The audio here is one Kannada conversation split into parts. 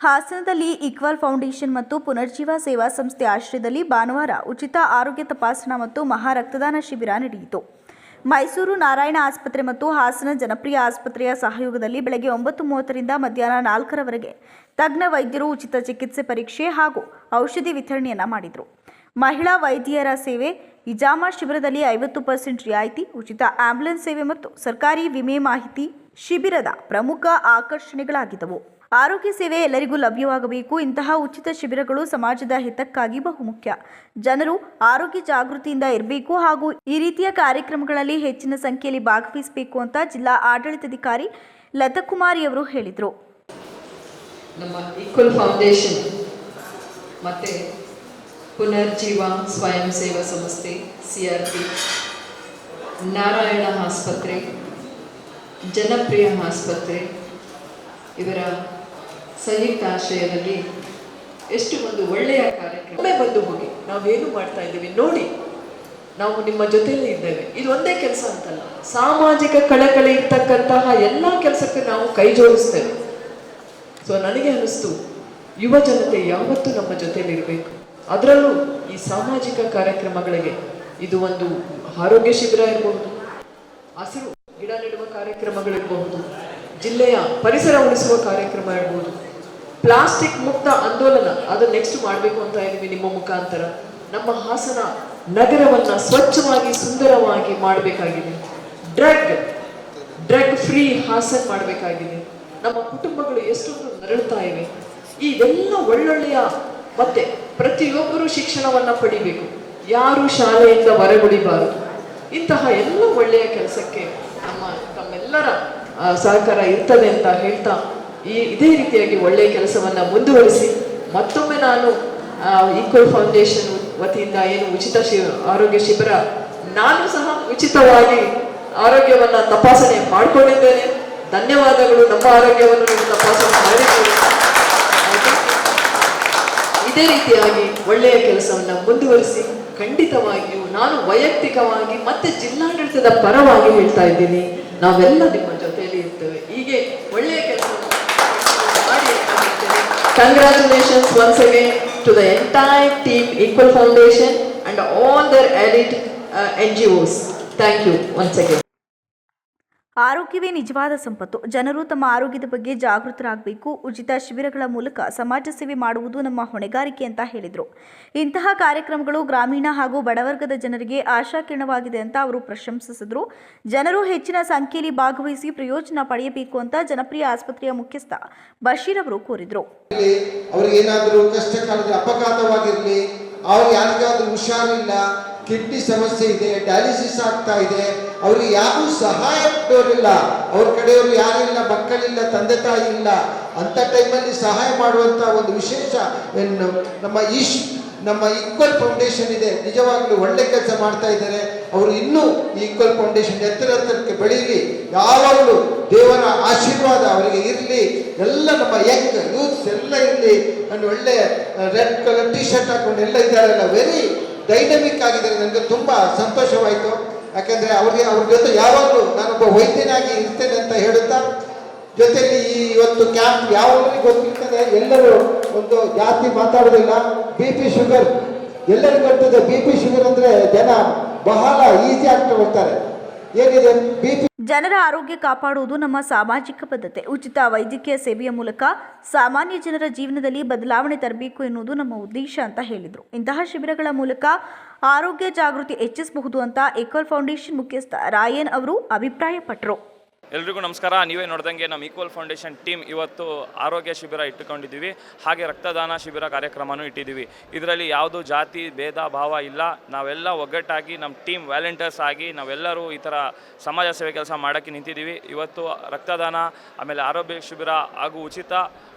ಹಾಸನದಲ್ಲಿ ಈಕ್ವಲ್ ಫೌಂಡೇಶನ್ ಮತ್ತು ಪುನರ್ಜೀವ ಸೇವಾ ಸಂಸ್ಥೆ ಆಶ್ರಯದಲ್ಲಿ ಭಾನುವಾರ ಉಚಿತ ಆರೋಗ್ಯ ತಪಾಸಣಾ ಮತ್ತು ಮಹಾ ರಕ್ತದಾನ ಶಿಬಿರ ನಡೆಯಿತು. ಮೈಸೂರು ನಾರಾಯಣ ಆಸ್ಪತ್ರೆ ಮತ್ತು ಹಾಸನ ಜನಪ್ರಿಯ ಆಸ್ಪತ್ರೆಯ ಸಹಯೋಗದಲ್ಲಿ ಬೆಳಗ್ಗೆ ಒಂಬತ್ತು ಮೂವತ್ತರಿಂದ ಮಧ್ಯಾಹ್ನ ನಾಲ್ಕರವರೆಗೆ ತಜ್ಞ ವೈದ್ಯರು ಉಚಿತ ಚಿಕಿತ್ಸೆ ಪರೀಕ್ಷೆ ಹಾಗೂ ಔಷಧಿ ವಿತರಣೆಯನ್ನು ಮಾಡಿದರು. ಮಹಿಳಾ ವೈದ್ಯರ ಸೇವೆ ಇಜಾಮ ಶಿಬಿರದಲ್ಲಿ ಐವತ್ತು ಪರ್ಸೆಂಟ್ ರಿಯಾಯಿತಿ, ಉಚಿತ ಆಂಬ್ಯುಲೆನ್ಸ್ ಸೇವೆ ಮತ್ತು ಸರ್ಕಾರಿ ವಿಮೆ ಮಾಹಿತಿ ಶಿಬಿರದ ಪ್ರಮುಖ ಆಕರ್ಷಣೆಗಳಾಗಿದ್ದವು. ಆರೋಗ್ಯ ಸೇವೆ ಎಲ್ಲರಿಗೂ ಲಭ್ಯವಾಗಬೇಕು. ಇಂತಹ ಉಚಿತ ಶಿಬಿರಗಳು ಸಮಾಜದ ಹಿತಕ್ಕಾಗಿ ಬಹುಮುಖ್ಯ. ಜನರು ಆರೋಗ್ಯ ಜಾಗೃತಿಯಿಂದ ಇರಬೇಕು ಹಾಗೂ ಈ ರೀತಿಯ ಕಾರ್ಯಕ್ರಮಗಳಲ್ಲಿ ಹೆಚ್ಚಿನ ಸಂಖ್ಯೆಯಲ್ಲಿ ಭಾಗವಹಿಸಬೇಕು ಅಂತ ಜಿಲ್ಲಾ ಆಡಳಿತಾಧಿಕಾರಿ ಲತಕುಮಾರಿ ಅವರು ಹೇಳಿದರು. ನಮ್ಮ ಈಕ್ವಲ್ ಫೌಂಡೇಶನ್ ಮತ್ತು ಪುನರ್ಜೀವ ಸ್ವಯಂ ಸೇವಾ ಸಂಸ್ಥೆ ಸಿ ಆಸ್ಪತ್ರೆ, ಜನಪ್ರಿಯ ಆಸ್ಪತ್ರೆ, ಇವರ ಸಂಯುಕ್ತ ಆಶ್ರಯದಲ್ಲಿ ಎಷ್ಟು ಒಂದು ಒಳ್ಳೆಯ ಕಾರ್ಯಕ್ರಮ. ಬಂದು ಹೋಗಿ, ನಾವೇನು ಮಾಡ್ತಾ ಇದ್ದೀವಿ ನೋಡಿ, ನಾವು ನಿಮ್ಮ ಜೊತೆಯಲ್ಲಿ ಇದ್ದೇವೆ. ಇದು ಒಂದೇ ಕೆಲಸ ಅಂತಲ್ಲ. ಸಾಮಾಜಿಕ ಕಳಕಳಿ ಇರ್ತಕ್ಕಂತಹ ಎಲ್ಲ ಕೆಲಸಕ್ಕೆ ನಾವು ಕೈ ಜೋಡಿಸ್ತೇವೆ. ಸೊ ನನಗೆ ಅನಿಸ್ತು ಯುವ ಜನತೆ ಯಾವತ್ತೂ ನಮ್ಮ ಜೊತೆಯಲ್ಲಿರಬೇಕು ಅದರಲ್ಲೂ ಈ ಸಾಮಾಜಿಕ ಕಾರ್ಯಕ್ರಮಗಳಿಗೆ ಇದು ಒಂದು ಆರೋಗ್ಯ ಶಿಬಿರ ಇರಬಹುದು, ಹಸಿರು ಗಿಡ ನೆಡುವ ಕಾರ್ಯಕ್ರಮಗಳಿರಬಹುದು ಜಿಲ್ಲೆಯ ಪರಿಸರ ಉಳಿಸುವ ಕಾರ್ಯಕ್ರಮ ಇರಬಹುದು. ಪ್ಲಾಸ್ಟಿಕ್ ಮುಕ್ತ ಆಂದೋಲನ, ಅದು ನೆಕ್ಸ್ಟ್ ಮಾಡಬೇಕು ಅಂತ ಇದ್ದೀವಿ ನಿಮ್ಮ ಮುಖಾಂತರ. ನಮ್ಮ ಹಾಸನ ನಗರವನ್ನ ಸ್ವಚ್ಛವಾಗಿ, ಸುಂದರವಾಗಿ ಮಾಡಬೇಕಾಗಿದೆ. ಡ್ರಗ್ ಡ್ರಗ್ ಫ್ರೀ ಹಾಸನ್ ಮಾಡಬೇಕಾಗಿದೆ. ನಮ್ಮ ಕುಟುಂಬಗಳು ಎಷ್ಟೊಂದು ನರಳುತ್ತಾ ಇವೆ. ಇವೆಲ್ಲ ಒಳ್ಳೊಳ್ಳೆಯ ಮತ್ತೆ ಪ್ರತಿಯೊಬ್ಬರು ಶಿಕ್ಷಣವನ್ನ ಪಡಿಬೇಕು. ಯಾರು ಶಾಲೆಯಿಂದ ಹೊರಗುಳಿಬಾರದು. ಇಂತಹ ಎಲ್ಲ ಒಳ್ಳೆಯ ಕೆಲಸಕ್ಕೆ ನಮ್ಮ ತಮ್ಮೆಲ್ಲರ ಸಹಕಾರ ಇರ್ತದೆ ಅಂತ ಹೇಳ್ತಾ ಈ ಇದೇ ರೀತಿಯಾಗಿ ಒಳ್ಳೆಯ ಕೆಲಸವನ್ನ ಮುಂದುವರಿಸಿ ಮತ್ತೊಮ್ಮೆ ನಾನು ಈಕ್ವಲ್ ಫೌಂಡೇಶನ್ ವತಿಯಿಂದ ಏನು ಉಚಿತ ಶಿ, ಆರೋಗ್ಯ ಶಿಬಿರ, ನಾನು ಸಹ ಉಚಿತವಾಗಿ ಆರೋಗ್ಯವನ್ನು ತಪಾಸಣೆ ಮಾಡಿಕೊಂಡಿದ್ದೇನೆ. ಧನ್ಯವಾದಗಳು, ನಮ್ಮ ಆರೋಗ್ಯವನ್ನು ತಪಾಸಣೆ ಮಾಡಿದ್ದೇವೆ ಇದೇ ರೀತಿಯಾಗಿ ಒಳ್ಳೆಯ ಕೆಲಸವನ್ನು ಮುಂದುವರಿಸಿ ಖಂಡಿತವಾಗಿಯೂ ನಾನು ವೈಯಕ್ತಿಕವಾಗಿ ಮತ್ತೆ ಜಿಲ್ಲಾಡಳಿತದ ಪರವಾಗಿ ಹೇಳ್ತಾ ಇದ್ದೀನಿ. ನಾವೆಲ್ಲ ನಿಮ್ಮ ಜೊತೆಯಲ್ಲಿ ಇರ್ತೇವೆ. ಹೀಗೆ ಒಳ್ಳೆಯ Congratulations once again to the entire team Equal Foundation and all their elite uh, NGOs. Thank you once again. ಆರೋಗ್ಯವೇ ನಿಜವಾದ ಸಂಪತ್ತು. ಜನರು ತಮ್ಮ ಆರೋಗ್ಯದ ಬಗ್ಗೆ ಜಾಗೃತರಾಗಬೇಕು. ಉಚಿತ ಶಿಬಿರಗಳ ಮೂಲಕ ಸಮಾಜ ಸೇವೆ ಮಾಡುವುದು ನಮ್ಮ ಹೊಣೆಗಾರಿಕೆ ಅಂತ ಹೇಳಿದರು. ಇಂತಹ ಕಾರ್ಯಕ್ರಮಗಳು ಗ್ರಾಮೀಣ ಹಾಗೂ ಬಡವರ್ಗದ ಜನರಿಗೆ ಆಶಾಕಿರಣವಾಗಿದೆ ಅಂತ ಅವರು ಪ್ರಶಂಸಿಸಿದರು. ಜನರು ಹೆಚ್ಚಿನ ಸಂಖ್ಯೆಯಲ್ಲಿ ಭಾಗವಹಿಸಿ ಪ್ರಯೋಜನ ಪಡೆಯಬೇಕು ಅಂತ ಜನಪ್ರಿಯ ಆಸ್ಪತ್ರೆಯ ಮುಖ್ಯಸ್ಥ ಬಶೀರ್ ಅವರು ಕೋರಿದರು. ಕಷ್ಟ ಕಾಲದಲ್ಲಿ ಅಪಘಾತವಾಗಿರಲಿ ಅವ್ರಿಗೆ ಯಾರಿಗಾದ್ರೂ ಹುಷಾರಿಲ್ಲ ಕಿಡ್ನಿ ಸಮಸ್ಯೆ ಇದೆ ಡಯಾಲಿಸಿಸ್ ಆಗ್ತಾ ಇದೆ, ಅವ್ರಿಗೆ ಯಾರೂ ಸಹಾಯ ಕೊಡೋರಿಲ್ಲ ಅವ್ರ ಕಡೆಯವರು ಯಾರಿಲ್ಲ ಮಕ್ಕಳಿಲ್ಲ, ತಂದೆ ತಾಯಿ ಇಲ್ಲ. ಅಂಥ ಟೈಮಲ್ಲಿ ಸಹಾಯ ಮಾಡುವಂಥ ಒಂದು ವಿಶೇಷ ನಮ್ಮ ಈಶ್, ನಮ್ಮ ಈಕ್ವಲ್ ಫೌಂಡೇಶನ್ ಇದೆ. ನಿಜವಾಗ್ಲೂ ಒಳ್ಳೆ ಕೆಲಸ ಮಾಡ್ತಾ ಇದ್ದಾರೆ. ಅವರು ಇನ್ನೂ ಈಕ್ವಲ್ ಫೌಂಡೇಶನ್ ಎತ್ತರ ಎತ್ತರಕ್ಕೆ ಬೆಳೀಲಿ. ಯಾವಾಗಲೂ ದೇವರ ಆಶೀರ್ವಾದ ಅವರಿಗೆ ಇರಲಿ. ಎಲ್ಲ ನಮ್ಮ ಯಂಗ್ ಯೂತ್ಸ್ ಎಲ್ಲ ಇರಲಿ. ನಾನು ಒಳ್ಳೆ ರೆಡ್ ಕಲರ್ ಟಿ ಶರ್ಟ್ ಹಾಕೊಂಡು ಎಲ್ಲ ಇದ್ದಾರಲ್ಲ ವೆರಿ ಡೈನಮಿಕ್ ಆಗಿದ್ದಾರೆ ನನಗೆ ತುಂಬ ಸಂತೋಷವಾಯಿತು. ಯಾಕೆಂದರೆ ಅವ್ರಿಗೆ, ಅವ್ರ ಜೊತೆ ಯಾವಾಗಲೂ ನಾನೊಬ್ಬ ವೈದ್ಯನಾಗಿ ಇರ್ತೇನೆ ಅಂತ ಹೇಳುತ್ತಾ, ಜೊತೆಯಲ್ಲಿ ಈ ಇವತ್ತು ಕ್ಯಾಂಪ್ ಯಾವಾಗಲೂ ಗೊತ್ತಿರ್ತದೆ, ಎಲ್ಲರೂ ಒಂದು ಜಾತಿ ಮಾತಾಡೋದಿಲ್ಲ. ಬಿ ಪಿ ಶುಗರ್ ಎಲ್ಲರಿಗೂ ಬರ್ತದೆ ಬಿ ಪಿ ಶುಗರ್ ಅಂದರೆ ಜನ ಬಹಳ ಈಸಿ ಆಗ್ತಾ ಬರ್ತಾರೆ ಏನಿದೆ? ಬಿ ಪಿ ಜನರ ಆರೋಗ್ಯ ಕಾಪಾಡುವುದು ನಮ್ಮ ಸಾಮಾಜಿಕ ಬದ್ಧತೆ. ಉಚಿತ ವೈದ್ಯಕೀಯ ಸೇವೆಯ ಮೂಲಕ ಸಾಮಾನ್ಯ ಜನರ ಜೀವನದಲ್ಲಿ ಬದಲಾವಣೆ ತರಬೇಕು ಎನ್ನುವುದು ನಮ್ಮ ಉದ್ದೇಶ ಅಂತ ಹೇಳಿದರು. ಇಂತಹ ಶಿಬಿರಗಳ ಮೂಲಕ ಆರೋಗ್ಯ ಜಾಗೃತಿ ಹೆಚ್ಚಿಸಬಹುದು ಅಂತ ಏಕಲ್ ಫೌಂಡೇಶನ್ ಮುಖ್ಯಸ್ಥ ರಾಯನ್ ಅವರು ಅಭಿಪ್ರಾಯಪಟ್ಟರು ಎಲ್ರಿಗೂ ನಮಸ್ಕಾರ. ನೀವೇ ನೋಡ್ದಂಗೆ ನಮ್ಮ ಈಕ್ವಲ್ ಫೌಂಡೇಶನ್ ಟೀಮ್ ಇವತ್ತು ಆರೋಗ್ಯ ಶಿಬಿರ ಇಟ್ಟುಕೊಂಡಿದ್ದೀವಿ. ಹಾಗೆ ರಕ್ತದಾನ ಶಿಬಿರ ಕಾರ್ಯಕ್ರಮನೂ ಇಟ್ಟಿದ್ದೀವಿ. ಇದರಲ್ಲಿ ಯಾವುದು ಜಾತಿ, ಭೇದ, ಭಾವ ಇಲ್ಲ. ನಾವೆಲ್ಲ ಒಗ್ಗಟ್ಟಾಗಿ ನಮ್ಮ ಟೀಮ್ ವ್ಯಾಲೆಂಟರ್ಸ್ ಆಗಿ ನಾವೆಲ್ಲರೂ ಈ ಥರ ಸಮಾಜ ಸೇವೆ ಕೆಲಸ ಮಾಡೋಕ್ಕೆ ನಿಂತಿದ್ದೀವಿ. ಇವತ್ತು ರಕ್ತದಾನ, ಆಮೇಲೆ ಆರೋಗ್ಯ ಶಿಬಿರ ಹಾಗೂ ಉಚಿತ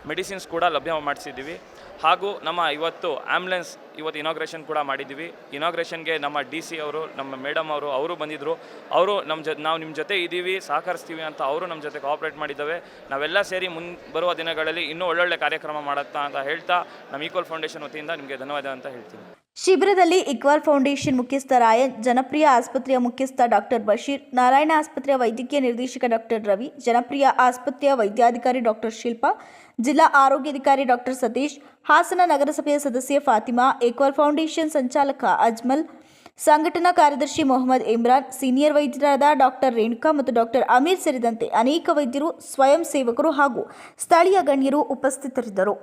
ಮೆಡಿಸಿನ್ಸ್ ಕೂಡ ಲಭ್ಯ ಮಾಡಿಸಿದ್ದೀವಿ. ಹಾಗೂ ನಮ್ಮ ಇವತ್ತು ಆ್ಯಂಬುಲೆನ್ಸ್ ಇವತ್ತು ಇನಾಗ್ರೇಷನ್ ಕೂಡ ಮಾಡಿದ್ದೀವಿ. ಇನಾಗ್ರೇಷನ್ಗೆ ನಮ್ಮ ಡಿ ಸಿ ಅವರು, ನಮ್ಮ ಮೇಡಮ್ ಅವರು ಅವರು ಬಂದಿದ್ದರು ಅವರು ನಮ್ಮ ಜೊ, ನಾವು ನಿಮ್ಮ ಜೊತೆ ಇದ್ದೀವಿ, ಸಹಕರಿಸ್ತೀವಿ ಅಂತ ಅವರು ನಮ್ಮ ಜೊತೆ ಕೋಆಪ್ರೇಟ್ ಮಾಡಿದ್ದಾವೆ. ನಾವೆಲ್ಲ ಸೇರಿ ಮುನ್, ಬರುವ ದಿನಗಳಲ್ಲಿ ಇನ್ನೂ ಒಳ್ಳೊಳ್ಳೆ ಕಾರ್ಯಕ್ರಮ ಮಾಡುತ್ತಾ ಅಂತ ಹೇಳ್ತಾ ನಮ್ಮ ಈಕ್ವಲ್ ಫೌಂಡೇಶನ್ ವತಿಯಿಂದ ನಿಮಗೆ ಧನ್ಯವಾದ ಅಂತ ಹೇಳ್ತೀನಿ. ಶಿಬಿರದಲ್ಲಿ ಇಕ್ವಾಲ್ ಫೌಂಡೇಶನ್ ಮುಖ್ಯಸ್ಥ ರಾಯನ್, ಜನಪ್ರಿಯ ಆಸ್ಪತ್ರೆಯ ಮುಖ್ಯಸ್ಥ ಡಾಕ್ಟರ್ ಬಶೀರ್, ನಾರಾಯಣ ಆಸ್ಪತ್ರೆಯ ವೈದ್ಯಕೀಯ ನಿರ್ದೇಶಕ ಡಾಕ್ಟರ್ ರವಿ, ಜನಪ್ರಿಯ ಆಸ್ಪತ್ರೆಯ ವೈದ್ಯಾಧಿಕಾರಿ ಡಾಕ್ಟರ್ ಶಿಲ್ಪಾ, ಜಿಲ್ಲಾ ಆರೋಗ್ಯಾಧಿಕಾರಿ ಡಾಕ್ಟರ್ ಸತೀಶ್, ಹಾಸನ ನಗರಸಭೆಯ ಸದಸ್ಯ ಫಾತಿಮಾ, ಇಕ್ವಾಲ್ ಫೌಂಡೇಶನ್ ಸಂಚಾಲಕ ಅಜ್ಮಲ್, ಸಂಘಟನಾ ಕಾರ್ಯದರ್ಶಿ ಮೊಹಮ್ಮದ್ ಇಮ್ರಾನ್, ಸೀನಿಯರ್ ವೈದ್ಯರಾದ ಡಾಕ್ಟರ್ ರೇಣುಕಾ ಮತ್ತು ಡಾಕ್ಟರ್ ಅಮೀರ್ ಸೇರಿದಂತೆ ಅನೇಕ ವೈದ್ಯರು, ಸ್ವಯಂ ಸೇವಕರು ಹಾಗೂ ಸ್ಥಳೀಯ ಗಣ್ಯರು ಉಪಸ್ಥಿತರಿದ್ದರು.